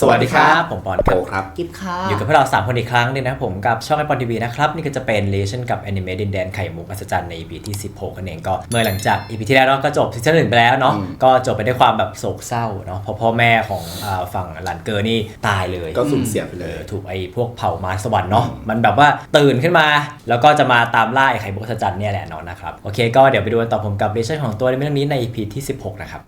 สวัสดีครับ ผมปอนคโอรับ ครับ กิฟค่ะ อยู่กับพวกเรา 3 คนอีกครั้งหนึงนะครับผมกับช่องไอปอนทีวีนะครับ นี่ก็จะเป็นเลชั่นกับแอนิเมะดินแดนไข่มุกอัศจรรย์ใน EP ที่ 16กันเองก็เมื่อหลังจาก EP ที่แล้วเนาะก็จบซีซั่นหนึ่งไปแล้วเนาะอืม ก็จบไปด้วยความแบบโศกเศร้าเนาะเพราะพ่อแม่ของอ่าฝั่งหลานเกอร์นี่ตายเลย ก็สูญเสียไปเลยถูกไอ้พวกเผ่ามาสวรรค์เนาะมันแบบว่าตื่นขึ้นมา แล้วก็จะมาตามล่าไอ้ไข่มุกอัศจรรย์เนี่ยแหละเนาะนะครับโอเคก็เดี๋ยวไปดูกันต่อผมกับเลชั่นของตัวในเรื่องนี้ใน EP ที่ 16 นะครับ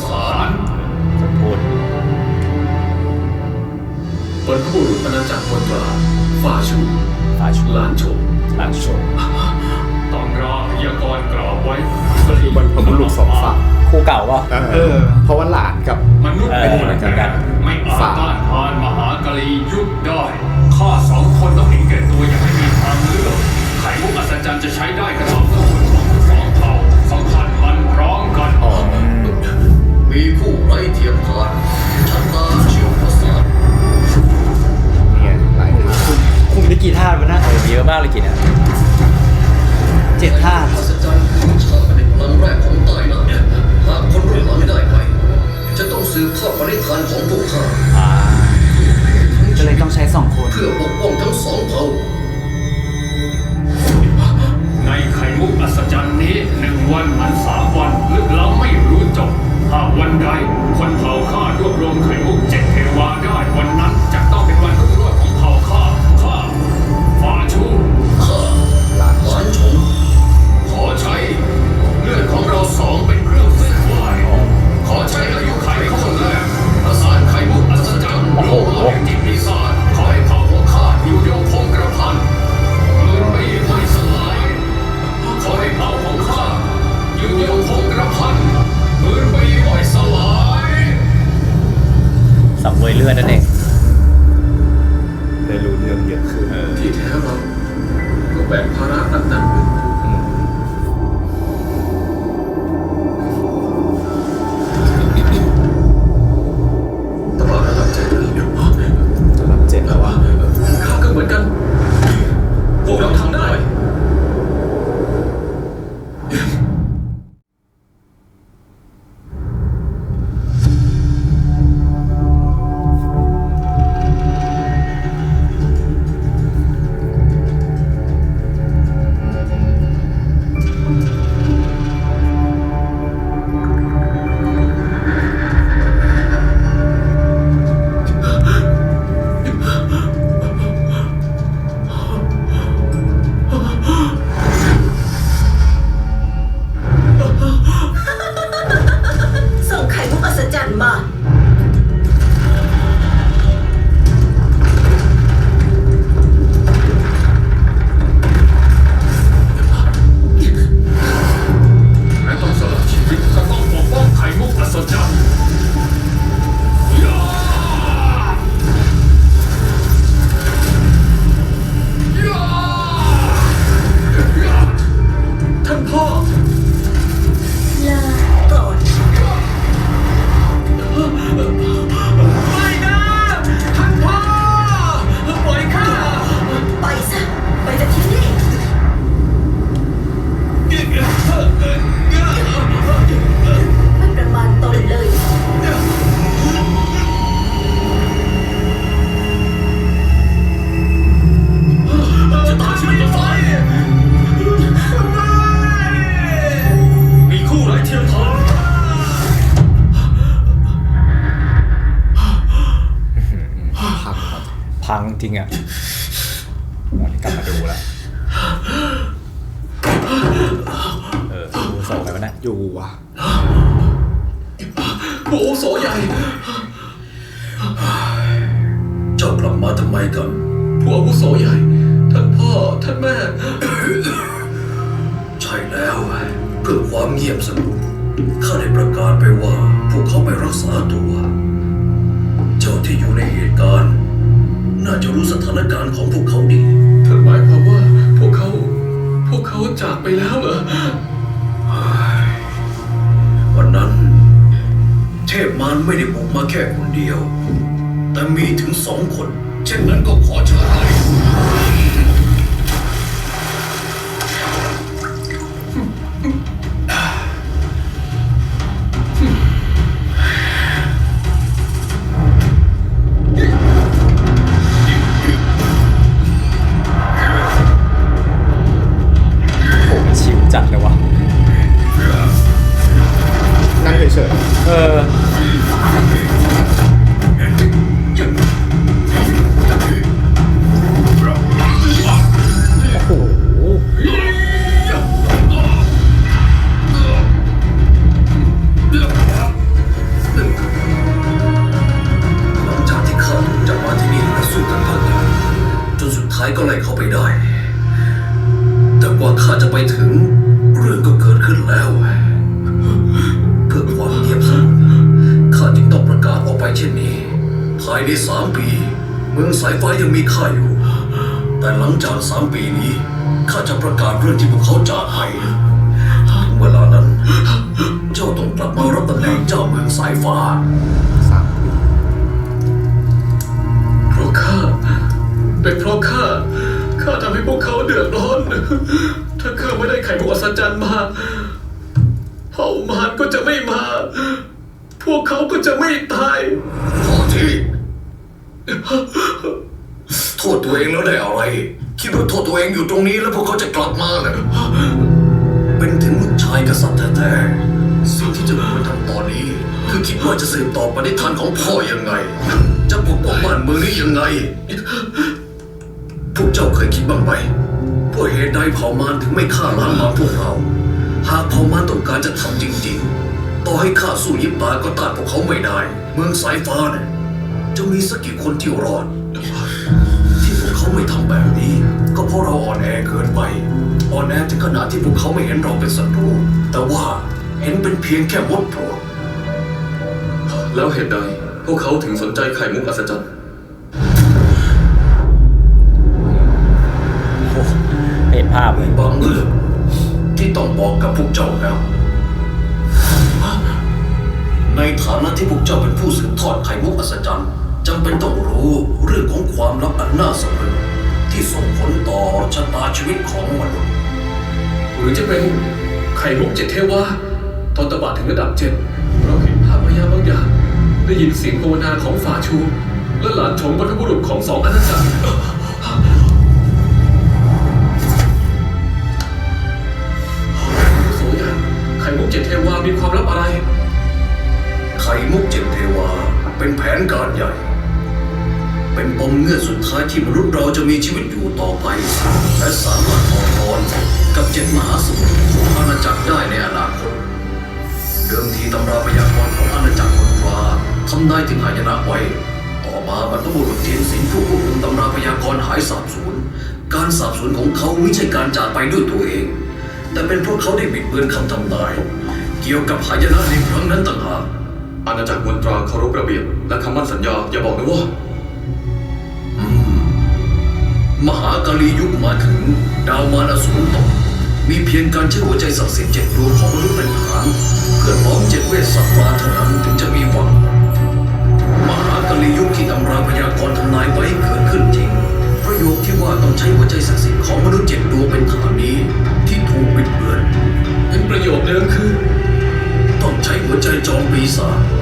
ชื่อมประสานพูดบรรพบุรุษอาณาจักรบนกลางฝ่าชูฟาชูหลานโฉมหลังโชว์ตำราพยากรณ์กล่าวไว้คือบรรพบุรุษสองฝั่งคู่เก่าป่ะเออ เพราะว่าหลานกับมนุษย์เออเป็นเหมือนกันไม่อาจต้านทานมหากรียุคได้ข้าสองคนต้องเห็นแก่ตัวอย่างไม่มีทางเลือกไข่มุกอัศจรรย์จะใช้ได้ก็ต่อเมื่อคนของทั้งสอ มีคู่ไร้เทียมทานชะตาเชื่อมประสานเนี่ยหลายทางคุมได้กี่ท่าวะนะเออมีเยอะมากเลยกินอะเจ็ดท่าอัศจรรย์คือชาติเป็นพลังแรกของใต้น้ำหากคนรุ่นหลังได้ไป จะต้องสืบทอดปณิธานของพวกข้าอ่าก็เลยต้องใช้สองคนเพื่อปกป้องทั้งสองเผ่าในไข่มุกอัศจรรย์นี้หนึ่งวันเหมือนสามวันลึกล้ำไม่รู้จบ ถ้าวันใดคนเผ่าข้ารวบรวมไข่มุกเจ็ดเทวาได้วันนั้นจะต้องเป็น พังจริงอะวันนี้กลับมาดูแล้วเออดูโศกไปวะเนะอยู่วะเผู้อาวุโสใหญ่ เจ้ากลับมาทำไมกันผู้อาวุโสใหญ่ ท่านพ่อ ท่านแม่ ใช่แล้วเพื่อความเงียบสงบข้าได้ประกาศไปว่า พวกเขาไปรักษาตัว เจ้าที่อยู่ในเหตุการณ์ น่าจะรู้สถานการณ์ของพวกเขาดีท่านหมายความว่าพวกเขา พวกเขาจากไปแล้วเหรอวันนั้น เทพมารไม่ได้บุกมาแค่คนเดียว แต่มีถึงสองคน เช่นนั้นก็ขอเชิญเล ย แต่หลังจากสามปีนี้ ข้าจะประกาศเรื่องที่พวกเขาจากไปถึงเวลานั้น เจ้าต้องกลับมารับตำแหน่งเจ้าเมืองสายฟ้าๆสามปีเพราะข้าเป็นเพราะข้าข้าทำให้พวกเขาเดือดร้อน ถ้าข้าไม่ได้ไข่มุกอัศจรรย์มาเผ่ามารก็จะไม่มา พวกเขาก็จะไม่ตายพอที โทษตัวเองแล้วได้อะไร คิดว่าโทษตัวเองอยู่ตรงนี้แล้วพวกเขาจะกลับมาเหรอเป็นถึงลูกชายกษัตริย์แท้ๆสิ่งที่จะควรทำตอนนี้ คือคิดว่าจะสืบต่อปณิธานของพ่อยังไง จะปกป้องบ้านเมืองนี้ยังไง พวกเจ้าเคยคิดบ้างไหมเพราะเหตุใดเผ่ามารถึงไม่ฆ่าล้างบาพวกเรา หากเผ่ามารต้องการจะทำจริง ๆ ต่อให้ข้าสู้ยิบตาก็ต้านพวกเขาไม่ได้ เมืองสายฟ้าเนี่ยจะมีสักกี่คนที่รอด เขาไม่ทำแบบนี้ ก็เพราะเราอ่อนแอเกินไปอ่อนแอถึงขนาดที่พวกเขาไม่เห็นเราเป็นศัตรู แต่ว่าเห็นเป็นเพียงแค่มดโปรดแล้วเหตุใดพวกเขาถึงสนใจไข่มุกอัศจรรย์เห็นภาพเลยบางเรื่องที่ต้องบอกกับพวกเจ้าแล้ว ในฐานะที่พวกเจ้าเป็นผู้สืบทอดไข่มุกอัศจรรย์ จำเป็นต้องรู้เรื่องของความลับอันน่าสะพรึงที่ส่งผลต่อชะตาชีวิตของมนุษย์หรือจะเป็นไข่มุกเจ็ดเทวาตอนตบะถึงระดับเจ็ดเราเห็นภาพมายาบางอย่าง ได้ยินเสียงภาวนาของฝ่าชู และหลานชงบรรพบุรุษของสองอาณาจักรโสยไข่มุกเจ็ดเทวามีความลับอะไร ไข่มุกเจ็ดเทวาเป็นแผนการใหญ่ เป็นปมเงื่อนสุดท้ายที่มนุษย์เราจะมีชีวิตอยู่ต่อไป และสามารถต่อกรกับเจ็ดมหาสมุทรของอาณาจักรได้ในอนาคตเดิมทีตำราพยากรณ์ของอาณาจักรคนฟ้าทำนายถึงหายนะไว้ ต่อมาบรรพบุรุษเทียนสินผู้ควบคุมตำราพยากรณ์หายสาบสูญการสาบสูญของเขาไม่ใช่การจากไปด้วยตัวเอง แต่เป็นเพราะเขาได้บิดเบือนคำทำนาย เกี่ยวกับหายนะในครั้งนั้นต่างหากอาณาจักรมนตราเคารพระเบียบและคำมั่นสัญญาอย่าบอกนะว่า มหากาลียุคมาถึง ดาวมารอสูรตกมีเพียงการใช้หัวใจศักดิ์สิทธิ์เจ็ดดวงของมนุษย์เป็นฐานเพื่อล้อมเจ็ดเวสสัตว์ฟ้าเท่านั้นถึงจะมีหวัง มหากาลียุคที่ตำราพยากรณ์ทำนายไว้เกิดขึ้นจริงประโยคที่ว่าต้องใช้หัวใจศักดิ์สิทธิ์ของมนุษย์เจ็ดดวงเป็นฐานนี้ที่ถูกบิดเบือนเป็นประโยคเดิมคือ ต้องใช้หัวใจจอมปีศาจ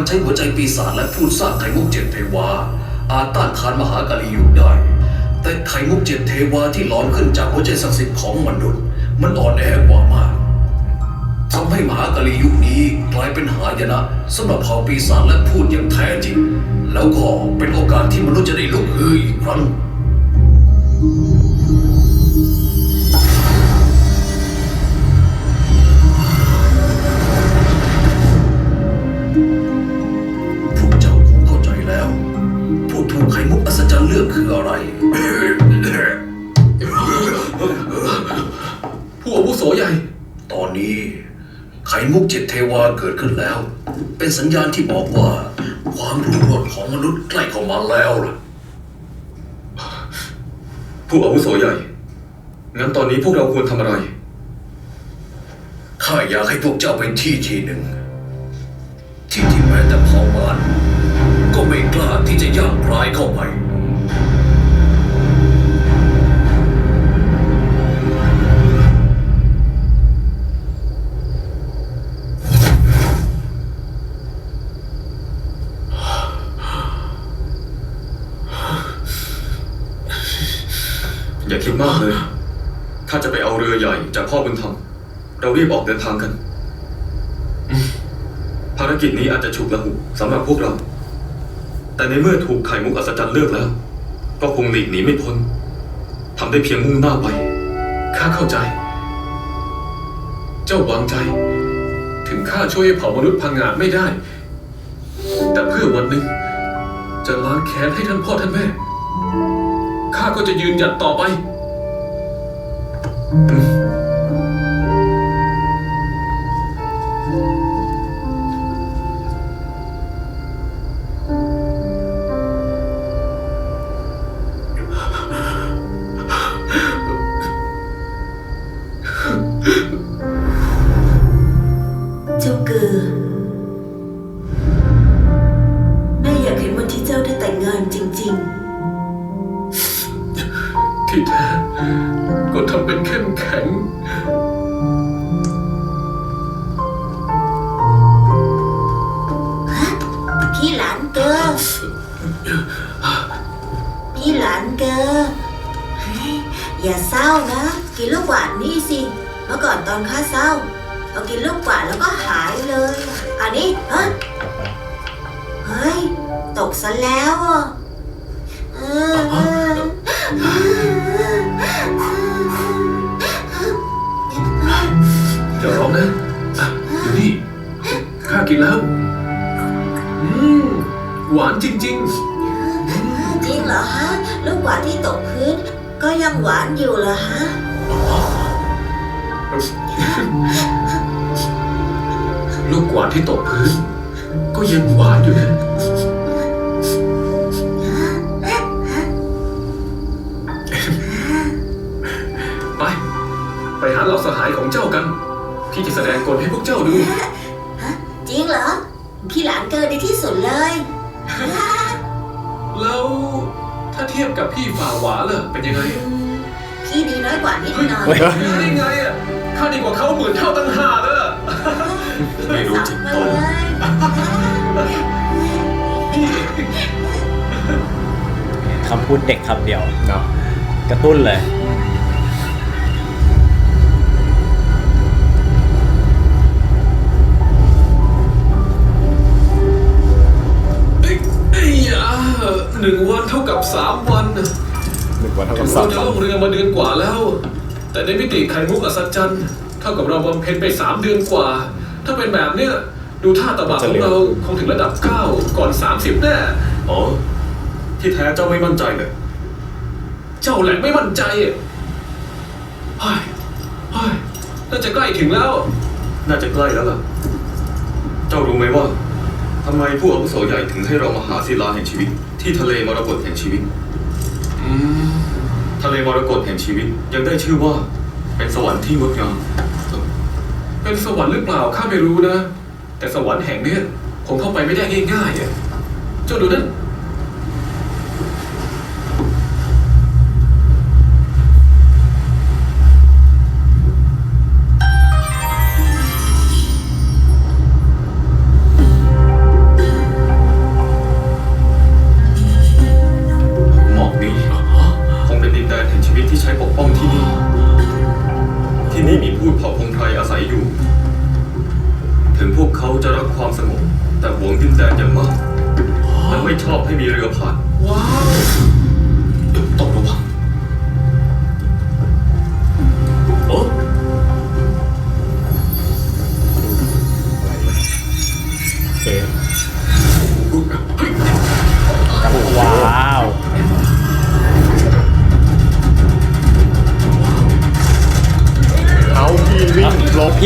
การใช้หัวใจปีศาจและพูดสร้างไข่มุกเจ็ดเทวา อาจต้านทานมหากาลียุได้ แต่ไข่มุกเจ็ดเทวาที่หลอมขึ้นจากหัวใจศักดิ์สิทธิ์ของมนุษย์ มันอ่อนแอกว่ามากทำให้มหากาลียุคนี้กลายเป็นหายนะสำหรับเผ่าปีศาจและพูดอย่างแท้จริง แล้วก็เป็นโอกาสที่มนุษย์จะได้ลุกฮืออีกครั้ง เลือกคืออะไร ผู้อาวุโสใหญ่ ตอนนี้ ไขมุกเจ็ดเทวาเกิดขึ้นแล้ว เป็นสัญญาณที่บอกว่า ความรุ่งโรจน์ของมนุษย์ใกล้เข้ามาแล้วล่ะ ผู้อาวุโสใหญ่ งั้นตอนนี้พวกเราควรทำอะไร ข้าอยากให้พวกเจ้าไปที่ที่หนึ่ง ที่ที่แม้แต่พอมานก็ไม่กล้าที่จะย่างพรายเข้าไป อย่าคิดมากเลย ข้าจะไปเอาเรือใหญ่จากพ่อบุญธรรม เรารีบออกเดินทางกัน ภารกิจนี้อาจจะฉุกละหุกสำหรับพวกเรา แต่ในเมื่อถูกไข่มุกอัศจรรย์เลือกแล้ว ก็คงหลีกหนีไม่พ้นทำได้เพียงมุ่งหน้าไป ข้าเข้าใจ เจ้าวางใจ ถึงข้าช่วยให้เผ่ามนุษย์พังงาดไม่ได้ แต่เพื่อวันหนึ่งจะล้างแค้นให้ท่านพ่อท่านแม่ ข้าก็จะยืนหยัดต่อไป พอกินลูกหวานแล้วก็หายเลยอันนี้ฮะเฮ้ย ตกซะแล้วอะเออจะร้องนะอะอยู่นี่ข้ากินแล้ว อืม หวานจริง จริงเหรอฮะลูกหวานที่ตกพื้น ก็ยังหวานอยู่เหรอฮะ ๆ ลูกกวาดที่ตกพื้น ก็ยังหวานอยู่นะ ไป ไปหาเหล่าสหายของเจ้ากัน พี่จะแสดงกลให้พวกเจ้าดู จริงเหรอ พี่หลานเกินในที่สุดเลย แล้วถ้าเทียบกับพี่ฝ่าหวาล่ะเป็นยังไงพี่ดีน้อยกว่านิดหน่อยเฮ้ยได้ไงอะข้าดีกว่าเขาหมื่นเท่าตั้งห้าเลยอะ ไม่รู้จิตตนคำพูดเด็กคำเดียว เนาะกระตุ้นเลย เอ้ยเอ้ยอะหนึ่งวันเท่ากับสามวันน่ะหนึ่งวันเท่าถึกับงสาเรามจะล่องเรือมาเดือนกว่าแล้ว แต่ในมิติไข่มุกอัศจรรย์เท่ากับเราบำเพ็ญไปสามเดือนกว่า ถ้าเป็นแบบเนี้ยดูท่าตะบะของเราคงถึงระดับเก้าก่อนสามสิบแน่อ๋อ ที่แท้เจ้าไม่มั่นใจเลยเจ้าแหละไม่มั่นใจอะเฮ้ยเฮ้ยน่าจะใกล้ถึงแล้ว น่าจะใกล้แล้วล่ะ เจ้ารู้ไหมว่าทำไมผู้อาวุโสใหญ่ถึงให้เรามาหาศิลาแห่งชีวิต ที่ทะเลมรกตแห่งชีวิตอืมทะเลมรกตแห่งชีวิตยังได้ชื่อว่าเป็นสวรรค์ที่งดงาม เป็นสวรรค์หรือเปล่าข้าไม่รู้นะ แต่สวรรค์แห่งเนี้ยคงเข้าไปไม่ได้ง่ายๆอะเจ้าดูนั่น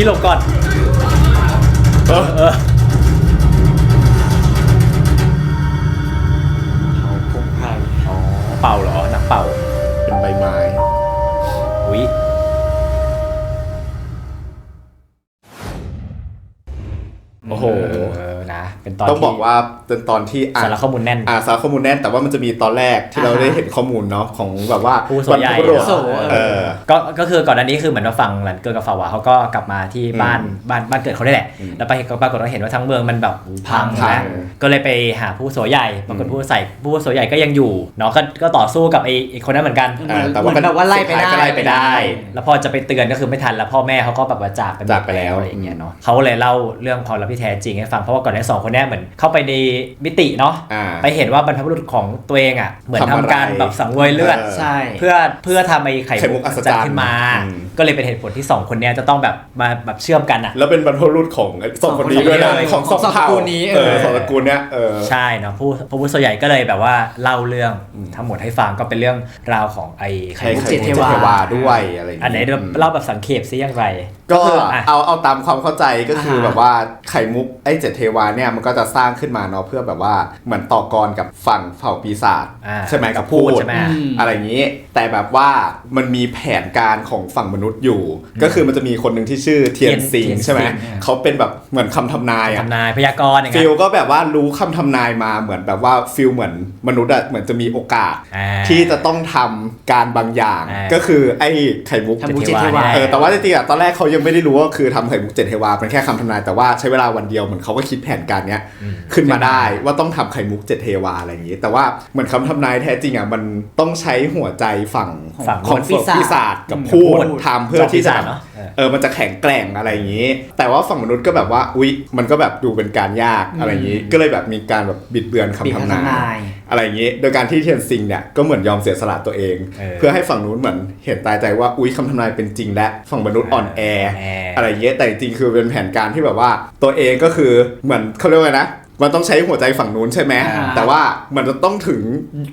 หลบพี่หลบก่อน เออเออเขาพุ่งพายอ๋อเป่าเหรอ นักเป่า เป็นใบไม้ อุ้ยโอ้โห เออนะ เป็นตอนต้องบอกที่ ว่าเป็นตอนที่อ่าสาระข้อมูลแน่นอ่าสาระข้อมูลแน่นแต่ว่ามันจะมีตอนแรกที่เราได้เห็นข้อมูลเนาะของแบบว่าผู้โสใหญ่บรรพบุรุษโสเออก็ก็คือก่อนหน้านี้คือเหมือนว่าฝั่งหลันเกิดกับฝาวาเขาก็กลับมาที่บ้านบ้านบ้านเกิดเขาได้แหละอืมแล้วไปก็ปรากฏว่าเห็นว่าทั้งเมืองมันแบบพังพังแล้วก็เลยไปหาผู้โสใหญ่ปรากฏผู้ใส่ผู้โสใหญ่ก็ยังอยู่เนาะก็ก็ต่อสู้กับไอ้ไอ้คนนั้นเหมือนกันอ่าแต่ว่าเหมือนแบบว่าไล่ไปได้สุท้ยก็ไล่ไปได้ แล้วพอจะไปเตือนก็คือไม่ทันแล้วพ่อแม่เขาก็แบบว่าจากไปหมดจากไปแล้วอะไรอย่างเงี้ยเนาะเขาก็เลยเล่าเรื่องความลับที่แท้จริงให้ฟังเพราะว่าก่อนหน้านี้สองคนเนี้ยเหมือนเข้าไปในมิติเนาะอ่า ไปเห็นว่าบรรพบุรุษของตัวเองอะเหมือนทำทำอะไรการแบบสังเวยเลือด เออใช่ เพื่อเพื่อทำไอ้ไข่ไข่มุกอัศจรรย์ขึ้นมา อืม ก็เลยเป็นเหตุผลที่สองคนเนี้ยจะต้องแบบมาแบบเชื่อมกันอะ แล้วเป็นบรรพบุรุษของไอ้สองคนนี้ด้วยนะเลยของสองของสองเผ่าตระกูลนี้เอเอออสองตระกูลเนี้ยเออใช่เนาะผู้ผู้วุฒิส่วนใหญ่ก็เลยแบบว่าเล่าเรื่องทั้งหมดให้ฟังก็เป็นเรื่องราวของไอ้ไข่ไข่มุกไข่เจ็ดเทเทวาวาด้วยอะไรอย่างอันไหนงี้เดี๋ยวเล่าแบบสังเขปซิอย่างไร ก็คืออะเอาเอาตามความเข้าใจก็คืออาแบบว่าไข่มุกไอ้เจ็ดเทวาเนี่ยมันก็จะสร้างขึ้นมาเนาะเพื่อแบบว่าเหมือนต่อกรกับฝั่งเผ่าปีศาจอ่าใช่ไหมกักับบพูพูดดใช่ไหมอืมอะไรอย่างนี้ แต่แบบว่ามันมีแผนการของฝั่งมนุษย์อยู่ ก็คือมันจะมีคนหนึ่งที่ชื่อเทียนซิงเทียนใช่ไหมซิงเขาเป็นแบบเหมือนคำทำนายอะทำนายพยากรณ์อย่างฟิเงี้ลยก็แบบว่ารู้คำทำนายมาเหมือนแบบว่าฟิลเหมือนมนุษย์อะเหมือนจะมีโอกาสอ่าที่จะต้องทำการบางอย่างอ่าก็คือไอ้ไข่มุกไข่มุกเจ็ดเทวาเจ็ดเทวาเออแต่ว่าจริงๆอะตอนแรกเขายังไม่ได้รู้ว่าคือทำไข่มุกเจ็ดเทวาเป็นแค่คำทำนายแต่ว่าใช้เวลาวันเดียวเหมือนเขาก็คิดแผนการเนี้ยขึ้นมาได้ว่าต้องทำไข่มุกเจ็ดเทวาอะไรอย่างนี้แต่ว่าเหมือนคำทำนายแท้จริงอะมันต้องใช้หัวใจฝั่งฝั่งของปีศาจปีศาจกับพูดพูดทำเพื่อที่จะจอมปีศาจเนอะเออเออมันจะแข็งแกร่งอะไรอย่างนี้ แต่ว่าฝั่งมนุษย์ก็แบบว่าอุ๊ยมันก็แบบดูเป็นการยากอะไรอย่างนี้ ก็เลยแบบมีการแบบบิดเบือนคำบิดทำคำนาทำนายยอะไรอย่างนี้ โดยการที่เทียนซิงเนี่ยก็เหมือนยอมเสียสละตัวเองเออเพื่อให้ฝั่งนู้นเหมือนเห็นตายใจว่าอุ๊ยคำทำนายเป็นจริงและฝั่งมนุษย์อ่อนแออ่อนแอออะไรอย่างเงี้ยแต่จริงๆคือเป็นแผนการที่แบบว่าตัวเองก็คือเหมือนเขาเรียกว่าไงนะ มันต้องใช้หัวใจฝั่งนู้นใช่ไหม อ่า แต่ว่ามันจะต้องถึง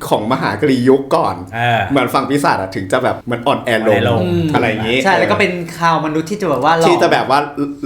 ของมหากรียุคก่อน เออ เหมือนฝั่งปีศาจอะถึงจะแบบเหมันอ่อนแอลอ่อนแอลง งอะไรอย่างงี้ใช่แล้วก็เป็นข่าวมนุษย์ที่จะแบบว่าหลอมที่จะแบบว่า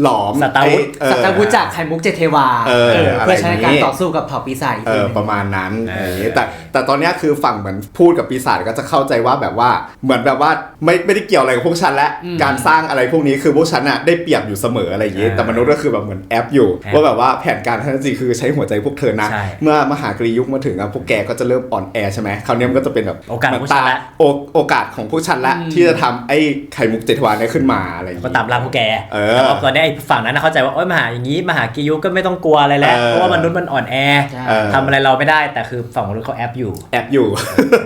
หลอมสัตวุธไอ้เออ สัตว์วุธจากไข่มุกเจดเทวาเออเอออะไรเพื่อใช้ในการอย่างนี้ต่อสู้กับเผ่าปีศาจอีกเอทีอหนึ่ง ประมาณนั้นเออออย่างงี้แต่แต่ตอนเนี้ยคือฝั่งเหมือนพูดกับปีศาจก็จะเข้าใจว่าแบบว่าเหมือนแบบว่าไม่ไม่ได้เกี่ยวอะไรกับพวกฉันและการสร้างอะไรพวกนี้คือพวกฉันอะได้เปรียบอยู่เสมออะไรอย่างงี้เออแต่มนุษย์ก็คือแบบเหมือนแอปอยู่ แอปว่าแบบว่าแผนการทั้งจริงคือใช้หัวใจพวกเธอนะ ใช่เมื่อมหากรียุคมาถึงอะพวกแกก็จะเริ่มอ่อนแอใช่ไหมคราวเนี้ยมันก็จะเป็นแบบโอกาสของเหมืนพวกฉันละ โอโอกาสของพวกฉันละที่จะทำไอ้ไข่มุกเจดวานเนี่ยขึ้นมาอะไรอย่างก็งี้ตามล่าพวกแกเออแต่ว่าตอนนี้ไอ้ฝั่งนั้นนะเข้าใจว่าโอ้ยมหาอย่างนี้มหากิยุก็ไม่ต้องกลัวอะไรแล้วเออ เพราะว่ามนุษย์มันอ่อนแอใช่ เออทำอะไรเราไม่ได้แต่คือฝั่งมนุษย์เขาแอปอยู่ แอบอยู่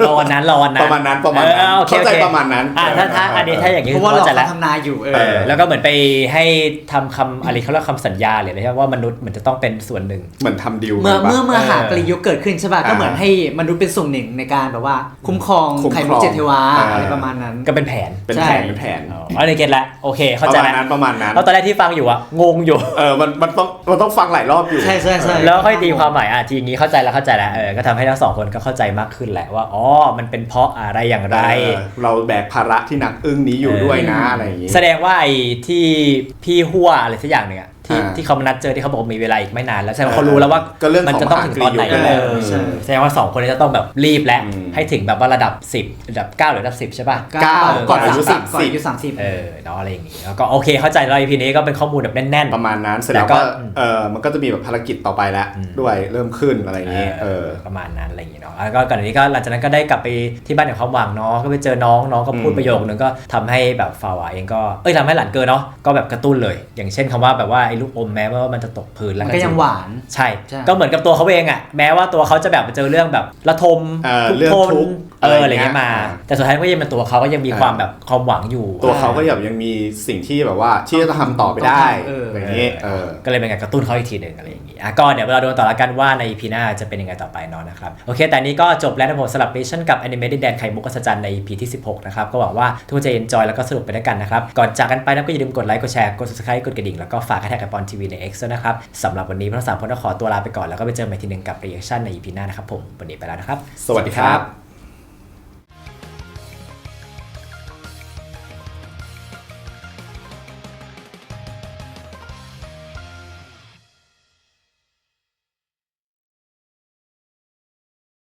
รอวันนั้นรอวันนั้นประมาณนั้นประมาณนั้นออโอเคเข้าใจโอคประมาณนั้นอะถ้าถ้าเอออันนี้ถ้าอย่างนี้เพราะว่าเราเข้าใจแล้วทำนายอยู่เอเออ อ แล้วก็เหมือนไปให้ทำคำอะไรเขาเรียกคำสัญญาหรืออะไรใช่ไหมว่ามนุษย์เหมือนจะต้องเป็นส่วนหนึ่ง เหมือนทำดีลเมื่อกันปะเมื่อเมื่อเออหากรียุคเกิดขึ้นใช่ป่ะอ่าก็เหมือนให้มนุษย์เป็นส่วนหนึ่งในการแบบว่า คุ้มครองคุ้มครองไข่มุกเจ็ดเทวาอ่าอะไรประมาณนั้นก็เป็นแผนเป็นใช่แผนเป็นแผนอ๋ออันนี้เก็ตแล้วโอเคปเข้าระใจมาณแล้วนั้นประมาณนั้นแล้วตอนแรกที่ฟังอยู่อะงงอยู่เออมันมันต้องมันต้องฟังหลายรอบอยู่ใช่ใช่ใช่แล้วค่อยตีความหมายอะทีนี้เข้าใจแล้วเข้าใจแล้วเออก็ทำให้ทั้งสองคนก็เข้าใจมากขึ้นแหละว่าอ๋อมันเป็นเพราะอะไรอย่างไรเออเราแบกภาระที่หนักอึ้งนี้อยู่เออด้วยนะอะไรอย่างงี้แสดงว่าไอ้ที่พี่หัวอะไรสักอย่างหนึ่งอะ ทที่อ่าที่เขามานัดเจอที่เขาบอกว่ามีเวลาอีกไม่นานแล้วแสดงว่าเขารู้แล้วว่าก็เรื่องมันของจะต้องถึงตอนไหนมหากรีอยู่เอแล้วอใช่แสดงว่าสองคนนี้จะต้องแบบรีบและอืมให้ถึงแบบว่าระดับ 10 ระดับ 9 หรือระดับ 10 ใช่ป่ะเก้าเออก่อนก่อนอายุสามสิบ30ก่อนอายุสามสิบเออเนาะอะไรอย่างงี้แล้วก็โอเคเข้าใจแล้ว EP นี้ก็เป็นข้อมูลแบบแน่นๆ ประมาณนั้นเสร็จแต่แล้วก็ก็เออมันก็จะมีแบบภารกิจต่อไปแล้วอืมด้วยเริ่มขึ้นอะไรอย่างงี้เออประมาณนั้นอะไรอย่างงี้เนาะแล้วก็ก่อนอันนี้ก็หลังจากนั้นก็ได้กลับไปที่บ้านของความหวังเนาะก็ไปเจอน้องน้องก็พูดอืมประโยคนึงก็ทำให้แบบฟาวาเองก็เอ้ยทำให้หลานเกินเนาะก็แบบกระตุ้นเลย อย่างเช่นคำว่าแบบว่าไอ้ลูกอมแม้ว่ามันจะตกพื้นแล้วมันก็ยังหวานใช่ใช่ก็เหมือนกับตัวเขาเองอะแม้ว่าตัวเขาจะแบบไปเจอเรื่องแบบระทมเออทุกเรื่องโทนทุกข์เอออะอะไรไรเงี้เงี้ยยมาอ่าแต่สุดท้ายก็ยังเป็นตัวเขาก็ยังมีอ่าความแบบความหวังอยู่ ตัวเขาก็แบบยังมีสิ่งที่แบบว่าที่จะทำต่อไปได้เอออย่างนี้เออก็เลยเป็นการกระตุ้นเขาอีกทีหนึ่งอะไรอย่างงี้อะก็เดี๋ยวเราดูต่อละกันว่าใน EP หน้าจะเป็นยังไงต่อไปเนาะนะครับโอเค แต่อันนี้ก็จบแล้วนะผมสลับ Mission กับ Animated แดนไข่มุกอัศจรรย์ใน EP ที่ 16 นะครับ ก็หวังว่าทุกคนจะ enjoy แล้วก็สนุกไปด้วยกันนะครับ ก่อนจากกันไปนะก็อย่าลืมกดไลค์กดแชร์กด subscribe กดกระดิ่งแล้วก็ฝากแท็กกับปอนทีวีใน X ด้วยนะครับสำหรับวันนี้พวกเราสามคนต้ขอตัวลาไปก่อนแล้วก็ไปเจอใหม่ทีหนึ่งกับเรียลชันใน EP หน้านะครับผมวันนี้ไปแล้วนะครับ สวัสดีครับ